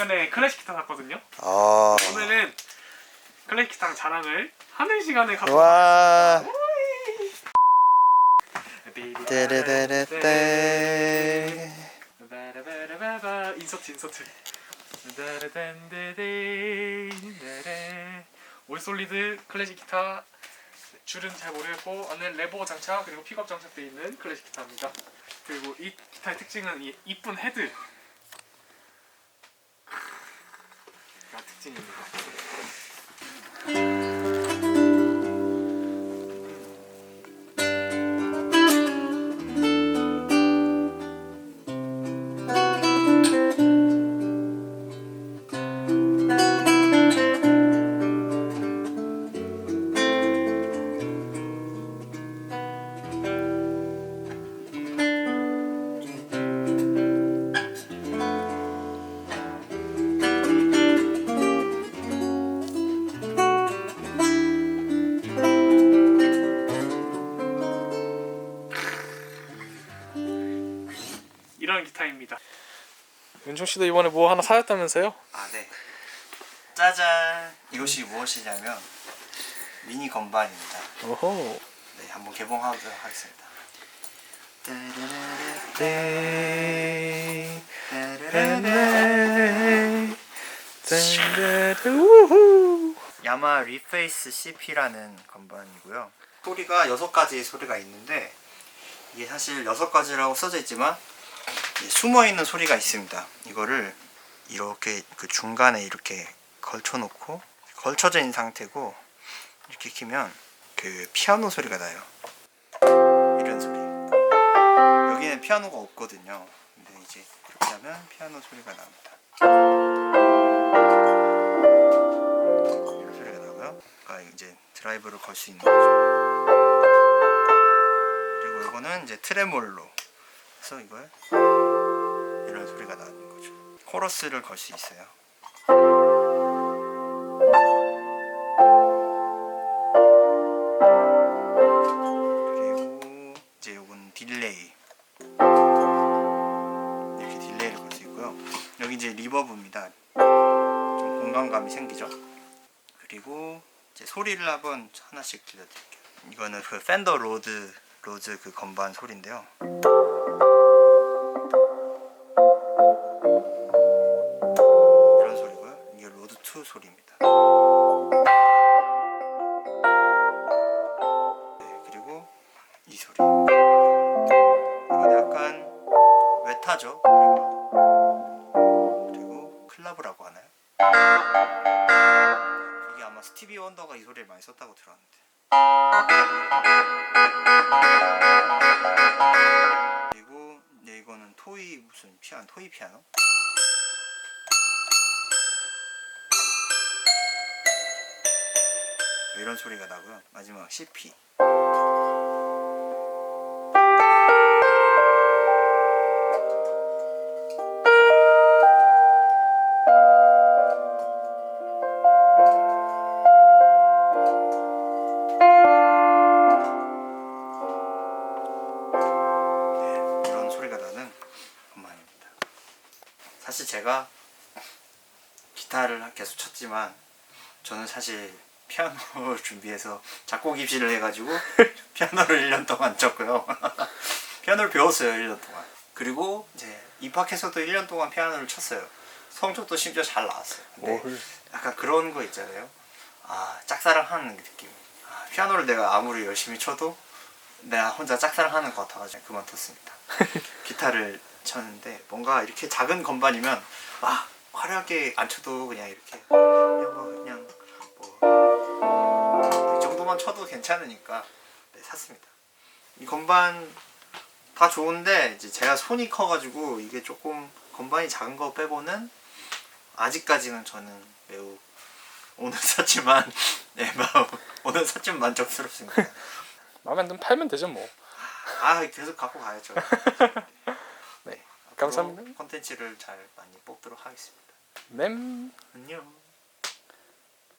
최근에 클래식 기타 샀거든요. 아. 오늘은 클래식 기타 자랑을 하는 시간을 갖고 와. 바라바라바바. 인서트 인서트. 올솔리드 클래식 기타 줄은 잘 모르겠고 안에 레버 장착 그리고 픽업 장착되어 있는 클래식 기타입니다 그리고 이 기타의 특징은 이 이쁜 헤드 가특 이런 기타입니다 윤종 씨도 이번에 뭐 하나 사였다면서요? 아 네. 짜잔. 이것이 무엇이냐면 미니 건반입니다. 오호 네, 한번 개봉하도록 하겠습니다. 네. 우후 야마 리페이스 CP라는 건반이고요. 소리가 여섯 가지 소리가 있는데 이게 사실 여섯 가지라고 써져 있지만 숨어 있는 소리가 있습니다. 이거를 이렇게 그 중간에 이렇게 걸쳐 놓고 걸쳐져 있는 상태고 이렇게 키면 그 피아노 소리가 나요. 이런 소리. 여기는 피아노가 없거든요. 근데 이제 이렇게 하면 피아노 소리가 나옵니다. 이런 소리가 나고요. 그러니까 이제 드라이브를 걸 수 있는 거죠. 그리고 이거는 이제 트레몰로. 그래서 이걸 코러스를 걸 수 있어요. 그리고 이제 요건 딜레이. 이렇게 딜레이를 걸 수 있고요. 여기 이제 리버브입니다. 좀 공간감이 생기죠. 그리고 이제 소리를 한번 하나씩 들려드릴게요. 이거는 그 팬더 로드 로즈 그 건반 소리인데요. 원더가 이 소리를 많이 썼다고 들었는데. 그리고 네, 이거는 토이 무슨 피아노, 토이 피아노? 이런 소리가 나고요. 마지막 CP. 제가 기타를 계속 쳤지만 저는 사실 피아노를 준비해서 작곡 입시를 해가지고 피아노를 1년 동안 쳤고요. 피아노를 배웠어요 1년 동안. 그리고 이제 입학해서도 1년 동안 피아노를 쳤어요. 성적도 심지어 잘 나왔어요. 근데 뭘. 약간 그런 거 있잖아요. 아 짝사랑하는 느낌. 아, 피아노를 내가 아무리 열심히 쳐도 내가 혼자 짝사랑하는 것 같아가지고 그만뒀습니다. 기타를 쳤는데 뭔가 이렇게 작은 건반이면 막 화려하게 안 쳐도 그냥 이렇게 그냥 뭐 그냥 뭐 이 정도만 쳐도 괜찮으니까 네, 샀습니다. 이 건반 다 좋은데 이제 제가 손이 커가지고 이게 조금 건반이 작은 거 빼고는 아직까지는 저는 매우 오늘 샀지만 네, 마음 오늘 샀지만 만족스럽습니다. 마음에 안 들면 팔면 되죠 뭐 아 계속 갖고 가야죠. 네 감사합니다 콘텐츠를 잘 많이 뽑도록 하겠습니다. 램 안녕.